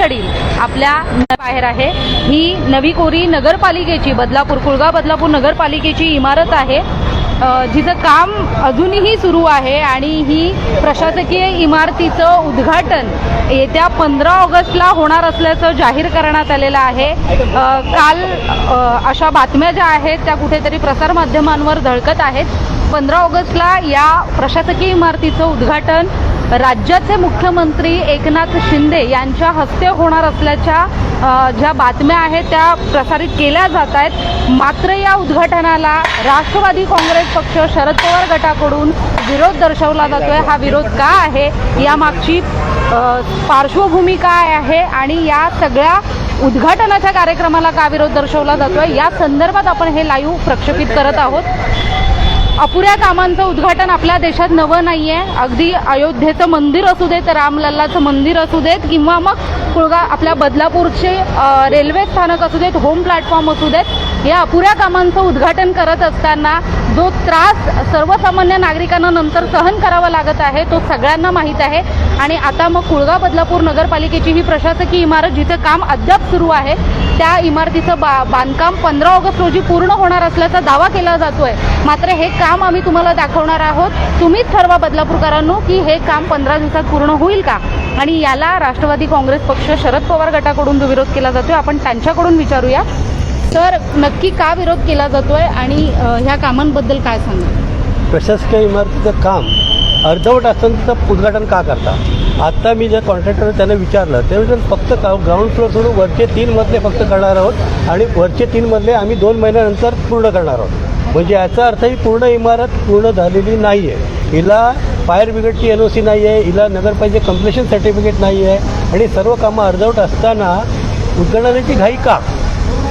पलीकडील आपल्या बाहेर आहे. ही नवी कोरी नगरपालिकेची बदलापूर कुळगाव बदलापूर नगरपालिकेची इमारत आहे. जिचं काम अजूनही सुरू आहे आणि ही प्रशासकीय इमारतीचं उद्घाटन येत्या पंधरा ऑगस्टला होणार असल्याचं जाहीर करण्यात आलेलं आहे. काल अशा बातम्या ज्या आहेत त्या कुठेतरी प्रसारमाध्यमांवर धडकत आहेत. पंधरा ऑगस्टला या प्रशासकीय इमारतीचं उद्घाटन राज्याचे मुख्यमंत्री एकनाथ शिंदे यांच्या हस्ते होणार असल्याच्या ज्या बातम्या आहेत त्या प्रसारित केल्या जात आहेत. मात्र या उद्घाटनाला राष्ट्रवादी काँग्रेस पक्ष शरद पवार गटाकडून विरोध दर्शवला जातोय. हा विरोध का आहे? यामागची पार्श्वभूमी काय आहे? आणि या सगळ्या उद्घाटनाच्या कार्यक्रमाला का विरोध दर्शवला जातोय? या संदर्भात आपण हे लाईव्ह प्रक्षेपित करत आहोत. अपुऱ्या कामांचं उद्घाटन आपल्या देशात नवं नाही आहे अगदी अयोध्येचं मंदिर असू देत रामलल्लाचं मंदिर असू देत किंवा मग कुळगा आपल्या बदलापूरचे रेल्वे स्थानक असू देत होम प्लॅटफॉर्म असू देत या अपुऱ्या कामांचं उद्घाटन करत असताना जो त्रास सर्वसामान्य नागरिकांना नंतर सहन करावा लागत आहे तो सगळ्यांना माहीत आहे. आणि आता मग कुळगाव बदलापूर नगरपालिकेची ही प्रशासकीय इमारत जिथे काम अद्याप सुरू आहे त्या इमारतीचं बा बांधकाम पंधरा ऑगस्ट रोजी पूर्ण होणार असल्याचा दावा केला जातोय. मात्र हे काम आम्ही तुम्हाला दाखवणार आहोत. तुम्हीच ठरवा बदलापूरकरांनो की हे काम पंधरा दिवसात पूर्ण होईल का? आणि याला राष्ट्रवादी काँग्रेस पक्ष शरद पवार गटाकडून जो विरोध केला जातोय. आपण त्यांच्याकडून विचारूया. तर नक्की का विरोध केला जातोय आणि ह्या कामांबद्दल काय सांगा प्रशासकीय इमारतीचं काम अर्धवट असताना त्याचं उद्घाटन का करता? आत्ता मी ज्या कॉन्ट्रॅक्टर त्यांना विचारलं ते म्हणजे फक्त ग्राउंड फ्लोर सोडून वरचे तीन मजले फक्त करणार आहोत आणि वरचे तीन मजले आम्ही दोन महिन्यानंतर पूर्ण करणार आहोत. म्हणजे याचा अर्थ ही पूर्ण इमारत पूर्ण झालेली नाही आहे हिला फायर ब्रिगेडची एन ओ सी नाही आहे हिला नगरपालिकेचे कम्प्लेशन सर्टिफिकेट नाही आहे आणि सर्व कामं अर्धवट असताना उद्घाटनाची घाई का?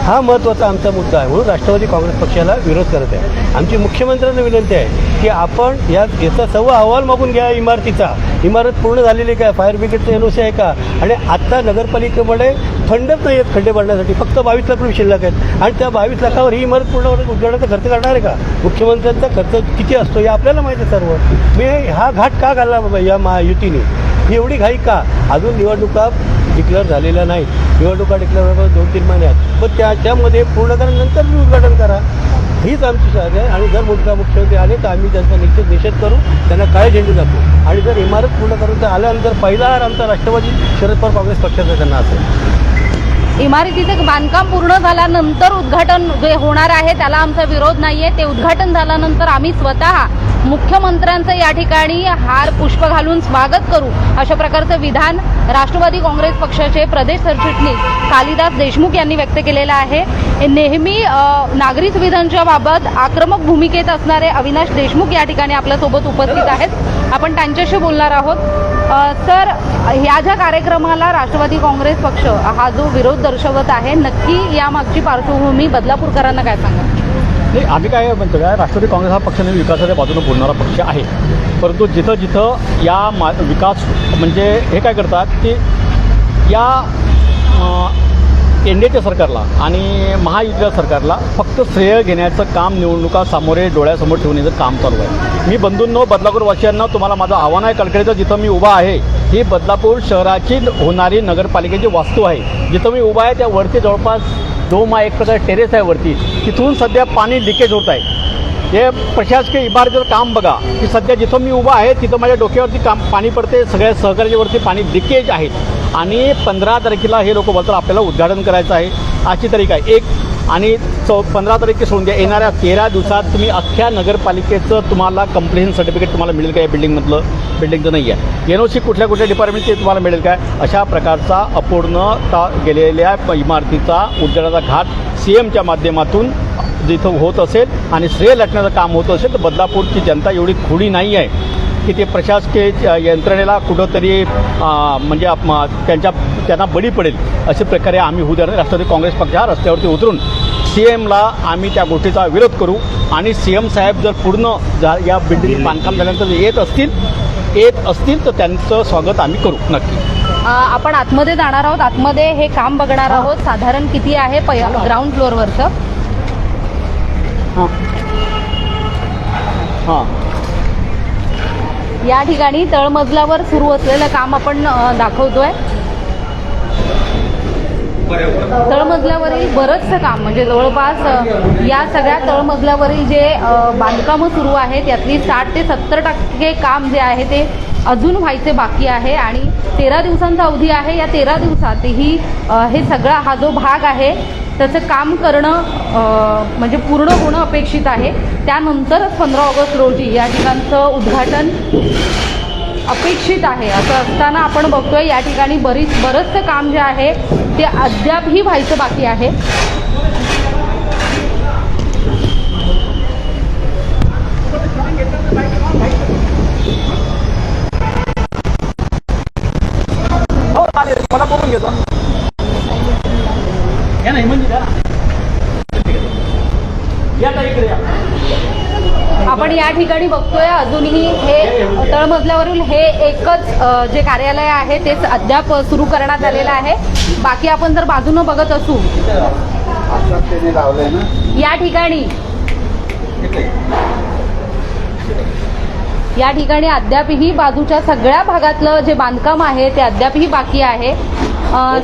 हा महत्त्वाचा आमचा मुद्दा आहे. म्हणून राष्ट्रवादी काँग्रेस पक्षाला विरोध करत आहे. आमची मुख्यमंत्र्यांना विनंती आहे की आपण या याचा सर्व अहवाल मागून घ्या इमारतीचा. इमारत पूर्ण झालेली काय? फायर ब्रिगेडचं एन ओ सी आहे का? आणि आत्ता नगरपालिकेमध्ये फंडच नाही आहेत खड्डे भरण्यासाठी फक्त बावीस लाख रुपये शिल्लक आहेत. आणि त्या बावीस लाखावर ही इमारत पूर्ण उद्घाटनाचा खर्च करणार आहे का? मुख्यमंत्र्यांचा खर्च किती असतो हे आपल्याला माहिती आहे सर्व. मी हा घाट का घालला बाबा या महायुतीने? ही एवढी घाई का? अजून निवडणुका डिक्लेअर झालेल्या नाही. निवडणुका डिक्लेअर होतात दोन तीन महिन्यात पण त्याच्यामध्ये पूर्ण करा नंतर उद्घाटन करा. हीच आमची साथ आहे. आणि जर मुलगा मुख्यमंत्री आले तर आम्ही त्यांचा निश्चित निषेध करू. त्यांना काळे झेंडे दाखवू. आणि जर इमारत पूर्ण करून तर आल्यानंतर पहिला हार आमचा राष्ट्रवादी शरद पवार काँग्रेस पक्षाचा त्यांना असेल. इमारतीचं बांधकाम पूर्ण झाल्यानंतर उद्घाटन जे होणार आहे त्याला आमचा विरोध नाही आहे ते उद्घाटन झाल्यानंतर आम्ही स्वतः मुख्यमंत्र्यांचं या ठिकाणी हार पुष्प घालून स्वागत करू अशा प्रकारचं विधान राष्ट्रवादी काँग्रेस पक्षाचे प्रदेश सरचिटणीस कालिदास देशमुख यांनी व्यक्त केलेलं आहे. नेहमी नागरी सुविधांच्या बाबत आक्रमक भूमिकेत असणारे अविनाश देशमुख या ठिकाणी आपल्यासोबत उपस्थित आहेत. आपण त्यांच्याशी बोलणार आहोत. सर ह्या ज्या कार्यक्रमाला राष्ट्रवादी काँग्रेस पक्ष हा जो विरोध दर्शवत आहे. नक्की यामागची पार्श्वभूमी बदलापूरकरांना काय सांगा नाही आम्ही काय म्हणतो काय राष्ट्रवादी काँग्रेस हा पक्षाने विकासाच्या बाजूने बोलणारा पक्ष आहे. परंतु जिथं जिथं या मा विकास म्हणजे हे काय करतात की या एन डी एच्या सरकारला आणि महायुतीच्या सरकारला फक्त श्रेय घेण्याचं काम निवडणुका सामोरे डोळ्यासमोर ठेवण्याचं काम चालू आहे. मी बंधूंनो बदलापूर वासियांना तुम्हाला माझं आव्हान आहे. कळकळीचं जिथं मी उभा आहे ही बदलापूर शहराची होणारी नगरपालिकेची वास्तू आहे. जिथं मी उभा आहे त्या वरती जवळपास दोन एक प्रकार टेरेस आहे वरती. तिथून सध्या पाणी लिकेज होत आहे. हे प्रशासकीय इमारतीचं काम बघा की सध्या जिथं मी उभा आहे तिथं माझ्या डोक्यावरती काम पाणी पडते सगळ्या सहकार्यावरती पाणी लिकेज आहेत आणि पंधरा तारखेला हे लोक बोलतात आपल्याला उद्घाटन करायचं आहे. अशी तारीख आहे एक आणि चौ पंधरा तारखे सोडून द्या. येणाऱ्या तेरा दिवसात तुम्ही अख्ख्या नगरपालिकेचं तुम्हाला कंप्लेन सर्टिफिकेट तुम्हाला मिळेल काय बिल्डिंगमधलं बिल्डिंगचं नाही आहे एन ओ सी कुठल्या कुठल्या डिपार्टमेंटचे तुम्हाला मिळेल काय? अशा प्रकारचा अपूर्णता गेलेल्या प- इमारतीचा उद्घाटनाचा घाट सी एमच्या माध्यमातून जिथं होत असेल आणि श्रेय लटण्याचं काम होत असेल तर बदलापूरची जनता एवढी खुडी नाही आहे की ते प्रशासकीय यंत्रणेला कुठंतरी म्हणजे त्यांच्या त्यांना बळी पडेल अशा प्रकारे आम्ही होऊ देणार. राष्ट्रवादी काँग्रेस पक्ष हा रस्त्यावरती उतरून सी एमला आम्ही त्या गोष्टीचा विरोध करू आणि सी एम साहेब जर पूर्ण जा या बिल्डिंग बांधकाम झाल्यानंतर येत असतील येत असतील तर त्यांचं स्वागत आम्ही करू नक्की. आपण आतमध्ये जाणार आहोत. आतमध्ये हे काम बघणार आहोत. साधारण किती आहे ग्राउंड फ्लोअरवरचं हां. हां. या ठिकाणी तळमजल्यावर सुरू असलेलं काम आपण दाखवतोय. तळमजल्यावरील बरंचसं काम म्हणजे जवळपास या सगळ्या तळमजल्यावरील जे बांधकामं सुरू आहेत यातली साठ ते सत्तर टक्के काम जे आहे ते अजून व्हायचे बाकी आहे आणि तेरा दिवसांचा अवधी आहे. या तेरा दिवसातही हे सगळा हा जो भाग आहे त्याचं काम करणं म्हणजे पूर्ण होणं अपेक्षित आहे. त्यानंतरच पंधरा ऑगस्ट रोजी या ठिकाणचं उद्घाटन अपेक्षित आहे. असं असताना आपण बघतोय या ठिकाणी बरीच बरंचसं काम जे आहे ते अद्यापही व्हायचं बाकी आहे हो चालेल मला बोलून घेतो या नाही म्हणजे द्या ना. या ताई इकडे या आपण या ठिकाणी बघतोय अजूनही हे तळमजल्यावरील हे एकच जे कार्यालय आहे तेच अद्याप सुरू करण्यात आलेलं आहे. बाकी आपण जर बाजूनं बघत असू या ठिकाणी या ठिकाणी अद्यापही बाजूच्या सगळ्या भागातलं जे बांधकाम आहे ते अद्यापही बाकी आहे.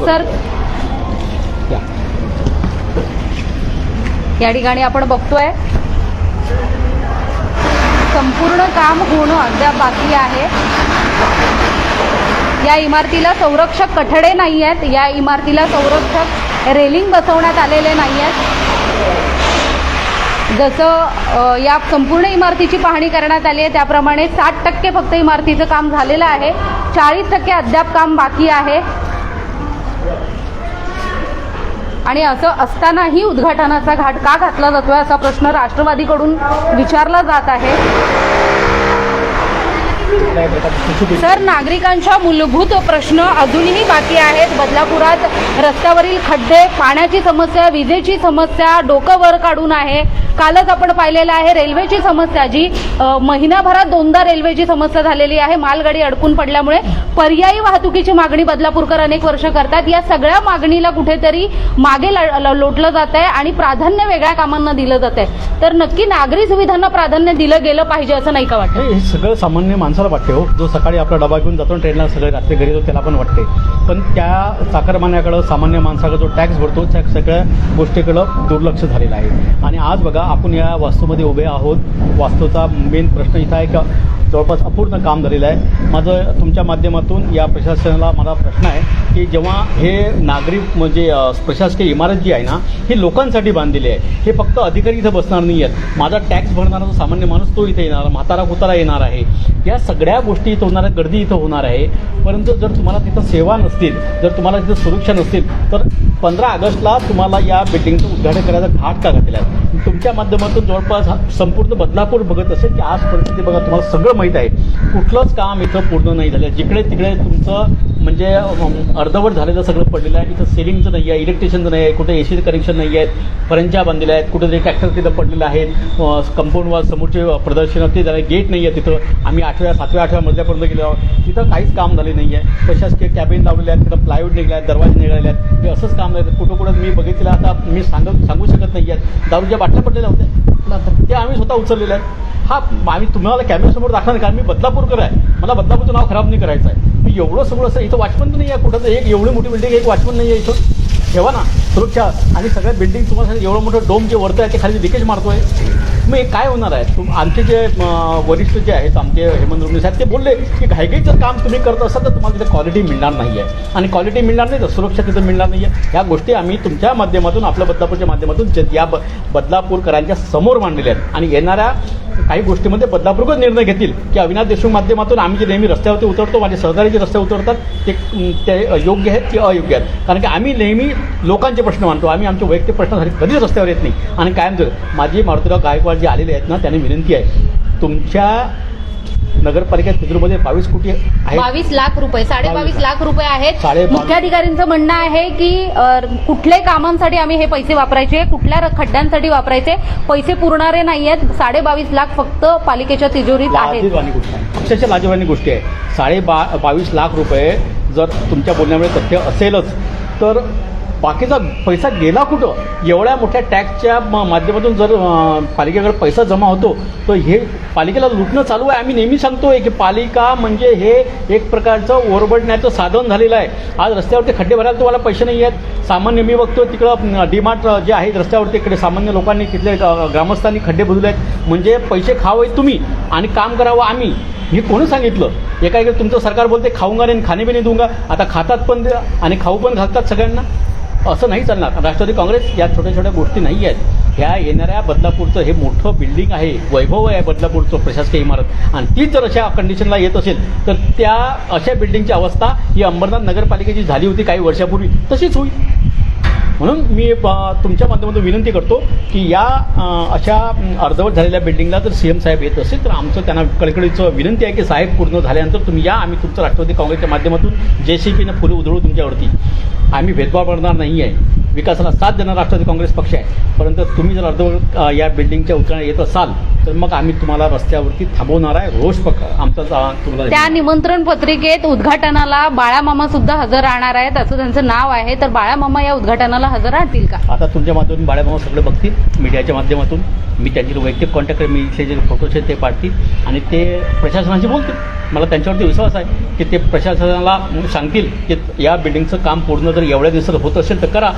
सर या ठिकाणी आपण बघतोय संपूर्ण काम होणं अद्याप बाकी आहे. या इमारतीला संरक्षक कठडे नाही आहेत. या इमारतीला संरक्षक रेलिंग बसवण्यात आलेले नाही आहेत. जसं या संपूर्ण इमारतीची पाहणी करण्यात आली आहे त्याप्रमाणे साठ टक्के फक्त इमारतीचं काम झालेलं आहे. चाळीस टक्के अद्याप काम बाकी आहे. आणि असं असतानाही उद्घाटनाचा घाट का घातला जातोय असा प्रश्न राष्ट्रवादीकडून विचारला जात आहे. सर नागरिकांच्या मूलभूत प्रश्न अजूनही बाकी आहेत. बदलापुरात रस्त्यावरील खड्डे पाण्याची समस्या विजेची समस्या डोकं वर काढून आहे. कालच आपण पाहिलेलं आहे रेल्वेची समस्या जी महिनाभरात दोनदा रेल्वेची समस्या झालेली आहे. मालगाडी अडकून पडल्यामुळे पर्यायी वाहतुकीची मागणी बदलापूरकर अनेक वर्ष करतात. या सगळ्या मागणीला कुठेतरी मागे लोटलं जात आहे आणि प्राधान्य वेगळ्या कामांना दिलं जात आहे तर नक्की नागरी सुविधांना प्राधान्य दिलं गेलं पाहिजे असं नाही का वाटतं? हे हे सगळं सामान्य माणसाला वाटते. हो जो सकाळी आपला डबा घेऊन जातो ट्रेनला सगळे रात्री घरी येतो त्याला पण वाटते. पण त्या चाकरमान्याकडं सामान्य माणसाकडं जो टॅक्स भरतो त्या सगळ्या गोष्टीकडं दुर्लक्ष झालेलं आहे. आणि आज बघा आपण या वास्तूमध्ये उभे आहोत. वास्तूचा मेन प्रश्न इथं आहे का जवळपास अपूर्ण काम झालेलं आहे. माझं तुमच्या माध्यमातून या प्रशासनाला माझा प्रश्न आहे की जेव्हा हे नागरी म्हणजे प्रशासकीय इमारत जी आहे ना हे लोकांसाठी बांधलेली आहे. हे फक्त अधिकारी इथं बसणार नाही आहेत माझा टॅक्स भरणारा जो सामान्य माणूस तो इथे येणार म्हातारा कुतारा येणार आहे. या सगळ्या गोष्टी इथं होणार आहेत गर्दी इथं होणार आहे. परंतु जर तुम्हाला तिथं सेवा नसतील जर तुम्हाला तिथं सुरक्षा नसतील तर पंधरा ऑगस्टला तुम्हाला या बिल्डिंगचं उद्घाटन करायचा घाट का घातलेला आहे. तुमच्या माध्यमातून जवळपास हा संपूर्ण बदलापूर बघत असेल की आज परिस्थिती बघा तुम्हाला सगळं माहीत आहे. कुठलंच काम इथं पूर्ण नाही झालं. जिकडे तिकडे तुमचं म्हणजे अर्धवट झालेलं सगळं पडलेलं आहे. इथं सेलिंगचं नाही आहे इलेक्ट्रिशियनचं नाही आहे कुठे एसी कनेक्शन नाही आहेत फरंच्या बांधलेल्या आहेत कुठेतरी ट्रॅक्टर तिथं पडलेलं आहेत कंपाऊंड वॉल समोरचे प्रदर्शन ते झालं गेट नाही आहे तिथं. आम्ही आठव्या सातव्या आठव्या मजल्यापर्यंत गेलो आहोत. तिथं काहीच काम झाले नाही आहे प्रशासकीय कॅबिन लावलेले आहेत तिथं प्लायवूड निघले आहेत दरवाजे निघालेले आहेत. हे असंच काम नाही कुठं कुठं मी बघितलं आता मी सांगू सांगू शकत नाही आहेत दारूच्या बाटल्या पडलेल्या होत्या. ते आम्ही स्वतः उचललेल्या आहेत. हा आम्ही तुम्हाला कॅमेऱ्यासमोर दाखवणार कारण मी बदलापूरकर आहे. मला बदलापूरचं नाव खराब नाही करायचं आहे एवढं सगळं असं इथं वॉचमन तर नाही आहे कुठं तर. एक एवढी मोठी बिल्डिंग एक वॉचमन नाही आहे इथं. ठेवा ना. सुरक्षा आणि सगळ्या बिल्डिंग तुम्हाला एवढं मोठं डोम जे वरतं आहे ते खाली लिकेज मारतोय. मग हे काय होणार आहे? तुम आमचे जे वरिष्ठ जे आहेत आमचे हेमंत रुग्णे साहेब ते बोलले की घाईघाईत जर काम तुम्ही करत असाल तर तुम्हाला तिथे क्वालिटी मिळणार नाही आहे आणि क्वालिटी मिळणार नाही तर सुरक्षा तिथं मिळणार नाही आहे ह्या गोष्टी आम्ही तुमच्या माध्यमातून आपल्या बदलापूरच्या माध्यमातून ज- या ब बदलापूरकरांच्या समोर मांडलेल्या आहेत. आणि येणाऱ्या काही गोष्टीमध्ये बदलापूरच निर्णय घेतील. की अविनाश देशमुख माध्यमातून आम्ही जे नेहमी रस्त्यावरती उतरतो माझे सहकारी जे रस्त्यावर उतरतात ते ते योग्य आहेत की अयोग्य आहेत? कारण की आम्ही नेहमी लोकांचे प्रश्न मानतो. आम्ही आमचे वैयक्तिक प्रश्नासाठी कधीच रस्त्यावर येत नाही. आणि कायम जर माझी मारुतीराव गायकवाड जे आलेले आहेत ना त्यांनी विनंती आहे तुमच्या नगरपालिका चित्रमध्ये बावीस कोटी आहेत. बावीस लाख रुपये साडे बावीस लाख. रुपये आहेत. मुख्याधिकारींचं म्हणणं आहे की अ, कुठल्याही कामांसाठी आम्ही हे पैसे वापरायचे कुठल्या खड्ड्यांसाठी वापरायचे पैसे पुरणारे नाही आहेत साडे बावीस लाख फक्त पालिकेच्या तिजोरीत आहेत. आहे. अक्षरशः लाजीरवाणी गोष्टी आहे. साडे बावीस लाख रुपये जर तुमच्या बोलण्यामुळे तथ्य असेलच तर बाकीचा पैसा गेला कुठं? एवढ्या मोठ्या टॅक्सच्या माध्यमातून जर पालिकेकडे पैसा जमा होतो तर हे पालिकेला लुटणं चालू आहे. आम्ही नेहमी सांगतोय की पालिका म्हणजे हे एक प्रकारचं ओरबडण्याचं साधन झालेलं आहे. आज रस्त्यावरती खड्डे भरायला तुम्हाला पैसे नाही आहेत. सामान्य मी बघतो तिकडं डीमार्ट जे आहे रस्त्यावरती इकडे सामान्य लोकांनी तिथले ग्रामस्थांनी खड्डे भरले आहेत. म्हणजे पैसे खावे तुम्ही आणि काम करावं आम्ही. हे कोणी सांगितलं? एका इकडे तुमचं सरकार बोलते खाऊंगा नाही खाणे बी नाही दूंगा. आता खातात पण आणि खाऊ पण घालतात सगळ्यांना. असं नाही चालणार. राष्ट्रवादी काँग्रेस या छोट्या छोट्या गोष्टी नाही आहेत. ह्या येणाऱ्या बदलापूरचं हे मोठं बिल्डिंग आहे वैभव आहे बदलापूरचं प्रशासकीय इमारत. आणि ती जर अशा कंडिशनला येत असेल तर त्या अशा बिल्डिंगची अवस्था ही अंबरनाथ नगरपालिकेची झाली होती काही वर्षापूर्वी. तशीच होईल. म्हणून मी तुमच्या माध्यमातून विनंती करतो की या अशा अर्धवट झालेल्या बिल्डिंगला जर सी एम साहेब येत असेल तर आमचं त्यांना कळकळीचं विनंती आहे की साहेब पूर्ण झाल्यानंतर तुम्ही या. आम्ही तुमचं राष्ट्रवादी काँग्रेसच्या माध्यमातून जे सी पीनं फुलं उधळू तुमच्यावरती. आम्ही भेदभाव करणार नाही आहे विकासाला साथ देणारा राष्ट्रवादी काँग्रेस पक्ष आहे. परंतु तुम्ही जर अर्धवट अ, या बिल्डिंगच्या उतरण्या येत असाल तर मग आम्ही तुम्हाला रस्त्यावरती थांबवणार आहे. रोष पक आमचा तुम्हाला त्या निमंत्रण पत्रिकेत उद्घाटनाला बाळामामा सुद्धा हजर राहणार आहेत असं त्यांचं नाव आहे. तर बाळामामा या उद्घाटनाला हजर राहतील का? आता तुमच्या माध्यमातून बाळाभाऊ सगळे बघतील मीडियाच्या माध्यमातून. मी त्यांचे वैयक्तिक कॉन्टॅक्ट मी इथले जे फोटोज आहेत ते पाठतील आणि ते प्रशासनाशी बोलतील. मला त्यांच्यावरती विश्वास आहे की ते प्रशासनाला सांगतील की या बिल्डिंगचं काम पूर्ण जर एवढ्या दिवसात होत असेल तर करा.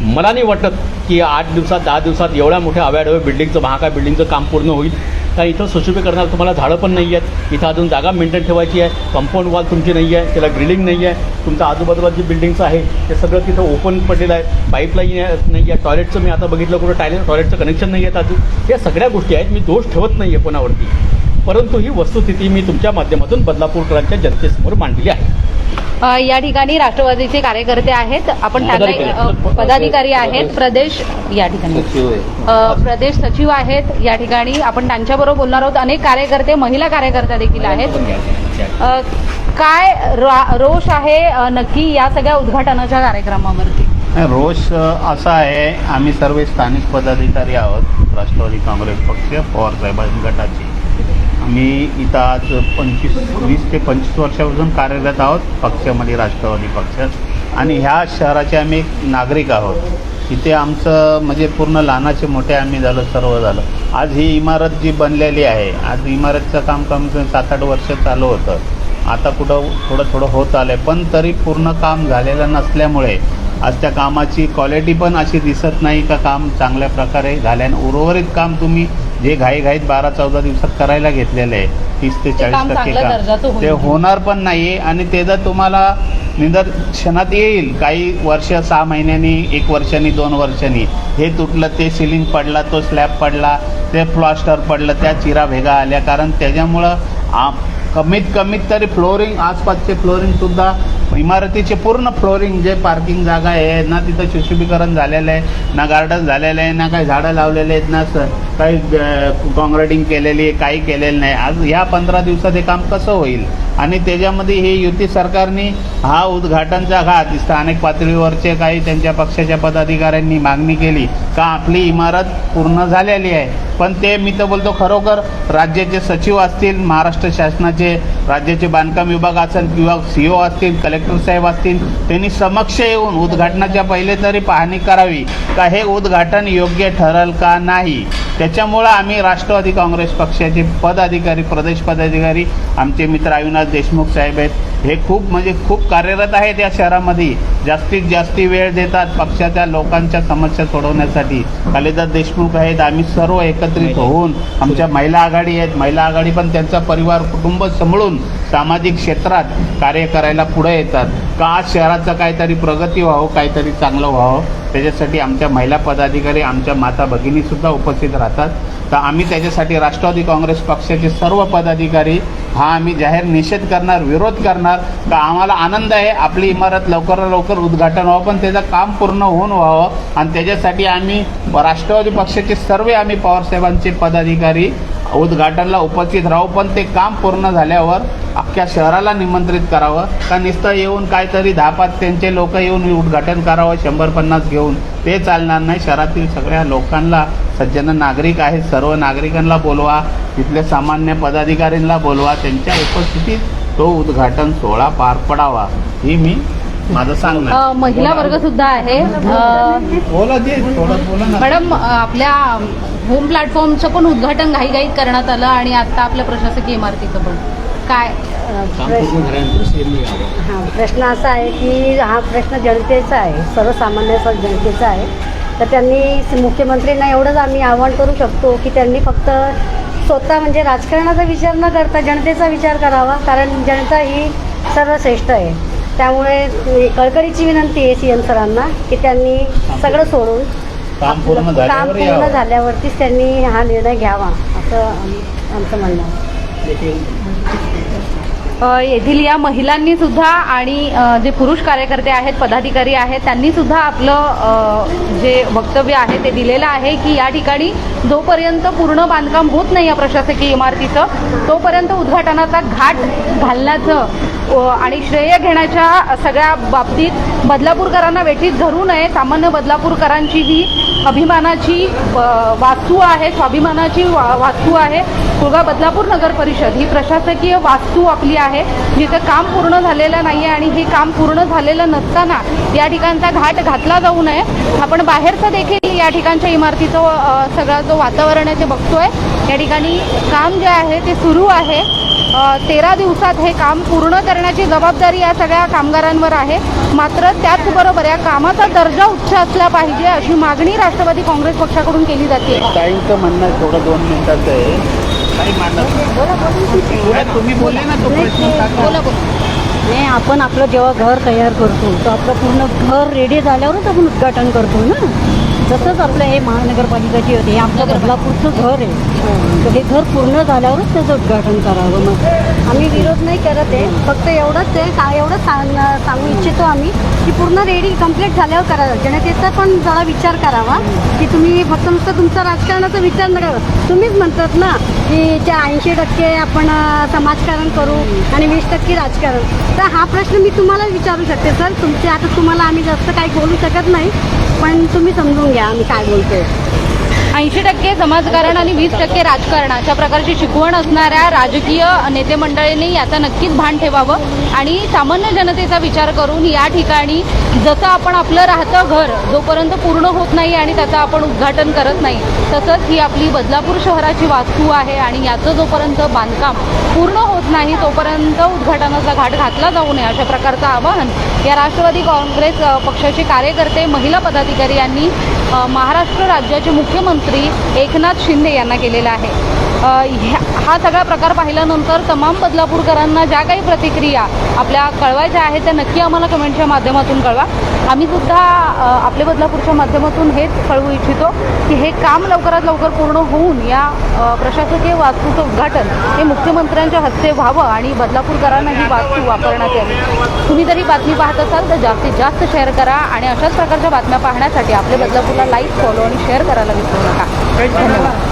मला नाही वाटत की आठ दिवसात दहा दिवसात एवढ्या मोठ्या अव्याडव्या बिल्डिंगचं महाकाय बिल्डिंगचं काम पूर्ण होईल. कारण इथं सुशोभीकरणाला तुम्हाला झाडं पण नाही आहेत. इथं अजून जागा मेंटेन ठेवायची आहे. कंपाऊंड वॉल तुमची नाही आहे. त्याला ग्रिलिंग नाही आहे. तुमच्या आजूबाजूला जे बिल्डिंग्स आहे ते सगळं तिथं ओपन पडलेलं आहे. पाईपलाईन नाही आहे. टॉयलेटचं मी आता बघितलं कुठं टॉयलेट टॉयलेटचं कनेक्शन नाही आहेत अजून. या सगळ्या गोष्टी आहेत. मी दोष ठेवत नाही आहे कोणावरती. परंतु ही वस्तुस्थिती मी तुमच्या माध्यमातून बदलापूरकरांच्या जनतेसमोर मांडली आहे. अ, या ठिकाणी राष्ट्रवादीचे कार्यकर्ते आहेत. आपण त्यांना पदाधिकारी. आहेत. प्रदेश या ठिकाणी. अ, प्रदेश सचिव आहेत. या ठिकाणी आपण त्यांच्याबरोबर बोलणार आहोत. अनेक कार्यकर्ते महिला कार्यकर्त्या देखील आहेत. अ, काय रा- रोष आहे नक्की या सगळ्या उद्घाटनाच्या कार्यक्रमावरती? रोष असा आहे. आम्ही सर्व स्थानिक पदाधिकारी आहोत. राष्ट्रवादी काँग्रेस पक्ष पवार साहेब गटाचे. मी इथं आज पंचवीस वीस ते पंचवीस वर्षापासून कार्यरत आहोत पक्षामध्ये राष्ट्रवादी पक्षात आणि ह्या शहराचे आम्ही एक नागरिक आहोत. इथे आमचं म्हणजे पूर्ण लहानाचे मोठे आम्ही झालं सर्व झालं. आज ही इमारत जी बनलेली आहे आज इमारतचं काम कमी कमी सात आठ वर्ष चालू होतं. आता कुठं थोडं थोडं होत आलं आहे पण तरी पूर्ण काम झालेलं नसल्यामुळे आज त्या कामाची क्वालिटी पण अशी दिसत नाही का? काम चांगल्या प्रकारे झाल्यानं उर्वरित काम तुम्ही जे घाईघाईत बारा चौदा दिवसात करायला घेतलेलं आहे तीस ते चाळीस टक्के काम. ते होणार पण नाही आणि त्याचं तुम्हाला निदर्शनात येईल काही वर्ष सहा महिन्यांनी एक वर्षांनी दोन वर्षांनी हे तुटलं ते सिलिंग पडला तो स्लॅब पडला ते प्लास्टर पडलं त्या चिरा भेगा आल्या कारण त्याच्यामुळं आ- कमीत कमीत तरी फ्लोरिंग आसपासचे फ्लोरिंग सुद्धा इमारतीचे पूर्ण फ्लोरिंग जे पार्किंग जागा आहे ना तिथं सुशोभीकरण झालेलं आहे ना गार्डन झालेलं आहे ना काही झाडं लावलेले आहेत ना स- काही काँग्रेटिंग केलेली आहे काही केलेलं नाही. आज ह्या पंधरा दिवसात हे काम कसं होईल? आणि त्याच्यामध्ये हे युती सरकारने हा उद्घाटनचा घात स्थानिक पातळीवरचे काही त्यांच्या पक्षाच्या पदाधिकाऱ्यांनी मागणी केली. का आपली इमारत पूर्ण झालेली आहे? पण ते मी तर बोलतो खरोखर राज्याचे सचिव असतील महाराष्ट्र शासनाचे राज्याचे बांधकाम विभाग असेल किंवा सी ओ असतील कलेक्टर साहेब असतील त्यांनी समक्ष येऊन उद्घाटनाच्या पहिले तरी पाहणी करावी. का हे उद्घाटन योग्य ठरल का नाही? त्याच्यामुळं आम्ही राष्ट्रवादी काँग्रेस पक्षाचे पदाधिकारी प्रदेश पदाधिकारी आमचे मित्र अविनाश देशमुख साहेब आहेत. हे खूप म्हणजे खूप कार्यरत आहेत या शहरामध्ये. जास्तीत जास्ती वेळ देतात पक्षाच्या लोकांच्या समस्या सोडवण्यासाठी. कालिदास देशमुख आहेत आम्ही सर्व एकत्रित होऊन आमच्या महिला आघाडी आहेत. महिला आघाडी पण त्यांचा परिवार कुटुंब सांभाळून सामाजिक क्षेत्रात कार्य करायला पुढे येतात. का आज शहराचं काहीतरी प्रगती व्हावं काहीतरी चांगलं व्हावं? त्याच्यासाठी आमच्या महिला पदाधिकारी आमच्या माता भगिनीसुद्धा उपस्थित राहतात. तर आम्ही त्याच्यासाठी राष्ट्रवादी काँग्रेस पक्षाचे सर्व पदाधिकारी हा आम्ही जाहीर निषेध करणार विरोध करणार. का आम्हाला आनंद आहे आपली इमारत लवकरात लवकर उद्घाटन व्हावं पण त्याचं काम पूर्ण होऊन व्हावं. आणि त्याच्यासाठी आम्ही राष्ट्रवादी पक्षाचे सर्व आम्ही पवारसाहेबांचे पदाधिकारी उद्घाटनला उपस्थित राहू पण ते काम पूर्ण झाल्यावर अख्ख्या शहराला निमंत्रित करावं. का नुसतं येऊन काहीतरी दहा पाच त्यांचे लोक येऊन उद्घाटन करावं शंभर पन्नास घेऊन? ते चालणार नाही. शहरातील सगळ्या लोकांना सज्जन नागरिक आहेत सर्व नागरिकांना बोलवा. तिथल्या सामान्य पदाधिकाऱ्यांना बोलवा. त्यांच्या उपस्थितीत तो उद्घाटन सोहळा पार पडावा. ही मी माझं अ, महिला वर्ग सुद्धा आहे. अ, बोला जे थोडं बोला ना. मॅडम अ, आपल्या होम प्लॅटफॉर्मचं पण उद्घाटन घाईघाईत करण्यात आलं आणि आता आपल्या प्रशासकीय इमारतीचं पण. काय? हा प्रश्न असा आहे की हा प्रश्न जनतेचा आहे सर्वसामान्य स- जनतेचा आहे. तर त्यांनी मुख्यमंत्र्यांना एवढंच आम्ही आवाहन करू शकतो की त्यांनी फक्त स्वतः म्हणजे राजकारणाचा विचार न करता जनतेचा विचार करावा कारण जनता ही सर्वश्रेष्ठ आहे. त्यामुळे कळकळीची विनंती आहे सी एम सरांना की त्यांनी सगळं सोडून काम पूर्ण. झाल्यावरतीच त्यांनी हा निर्णय घ्यावा असं आम- आमचं म्हणणं आहे येथील या महिलांनी सुद्धा आणि जे पुरुष कार्यकर्ते आहेत पदाधिकारी आहेत त्यांनी सुद्धा आपलं जे वक्तव्य आहे ते दिलेलं आहे की या ठिकाणी जोपर्यंत पूर्ण बांधकाम होत नाही या प्रशासकीय इमारतीचं तोपर्यंत उद्घाटनाचा घाट घालण्याचं आणि श्रेय घेण्याच्या सगळ्या बाबतीत बदलापूरकरांना वेठीत धरू नये. सामान्य बदलापूरकरांची ही अभिमानाची वास्तू आहे स्वाभिमानाची वा- वास्तू आहे. कुळगा बदलापूर नगर परिषद ही प्रशासकीय वास्तू आपली आहे जिथं काम पूर्ण झालेलं नाही आहे आणि हे काम पूर्ण झालेलं नसताना या ठिकाणचा घाट घातला जाऊ नये. आपण बाहेरचं देखील या ठिकाणच्या इमारतीचं सगळा जो वातावरण आहे ते बघतोय. या ठिकाणी काम जे आहे ते सुरू आहे. तेरा दिवसात हे काम पूर्ण करण्याची जबाबदारी या सगळ्या कामगारांवर आहे. मात्र त्याचबरोबर या कामाचा दर्जा उच्च असला पाहिजे अशी मागणी राष्ट्रवादी काँग्रेस पक्षाकडून केली जाते. ताईंचं म्हणणं थोडं दोन मिनिटाचं आहे. तुम्ही बोले ना तो बोला नाही आपण आपलं जेव्हा घर तयार करतो तर आपलं पूर्ण घर रेडी झाल्यावरच आपण उद्घाटन करतो ना? जसंच आपलं हे महानगरपालिकाची होते हे आपलं बदलापूरचं घर आहे. तर हे घर पूर्ण झाल्यावरच त्याचं उद्घाटन करावं. मग आम्ही विरोध नाही करत आहे. फक्त एवढंच आहे का एवढंच सांग सांगू इच्छितो आम्ही की पूर्ण रेडी कंप्लीट झाल्यावर करावं. जनतेचा पण जरा विचार करावा की तुम्ही फक्त नुसतं तुमचा राजकारणाचा विचार न करावा तुम्हीच म्हणतात ना की त्या ऐंशी टक्के आपण समाजकारण करू आणि वीस टक्के राजकारण. तर हा प्रश्न मी तुम्हाला विचारू शकते. सर तुमचे आता तुम्हाला आम्ही जास्त काही बोलू शकत नाही. पण तुम्ही समजून घ्या आम्ही काय बोलतोय ऐंशी टक्के समाजकारण आणि वीस टक्के राजकारण अशा प्रकारची शिकवण असणाऱ्या राजकीय नेते मंडळींनी याचं नक्कीच भान ठेवावं आणि सामान्य जनतेचा विचार करून या ठिकाणी जसं आपण आपलं राहतं घर जोपर्यंत पूर्ण होत नाही आणि त्याचं आपण उद्घाटन करत नाही तसंच ही आपली बदलापूर शहराची वास्तू आहे आणि याचं जोपर्यंत बांधकाम पूर्ण होत नाही तोपर्यंत उद्घाटनाचा घाट घातला जाऊ नये अशा प्रकारचं आवाहन या राष्ट्रवादी काँग्रेस पक्षाचे कार्यकर्ते महिला पदाधिकारी यांनी महाराष्ट्र राज्याचे मुख्यमंत्री एकनाथ शिंदे यांना केलेलं आहे. हा सगळा प्रकार पाहिल्यानंतर तमाम बदलापूरकरांना ज्या काही प्रतिक्रिया आपल्या कळवायच्या आहेत त्या नक्की आम्हाला कमेंटच्या माध्यमातून कळवा. आम्ही सुद्धा आपल्या बदलापूरच्या माध्यमातून हेच कळवू इच्छितो की हे काम लवकरात लवकर पूर्ण होऊन या प्रशासकीय वास्तूचं उद्घाटन हे मुख्यमंत्र्यांच्या हस्ते व्हावं आणि बदलापूरकरांना ही वास्तू वापरण्यात यावी. तुम्ही जरी बातमी पाहत असाल तर जास्तीत जास्त शेअर करा आणि अशाच प्रकारच्या बातम्या पाहण्यासाठी आपल्या बदलापूरला लाईक फॉलो आणि शेअर करायला विसरू नका. धन्यवाद.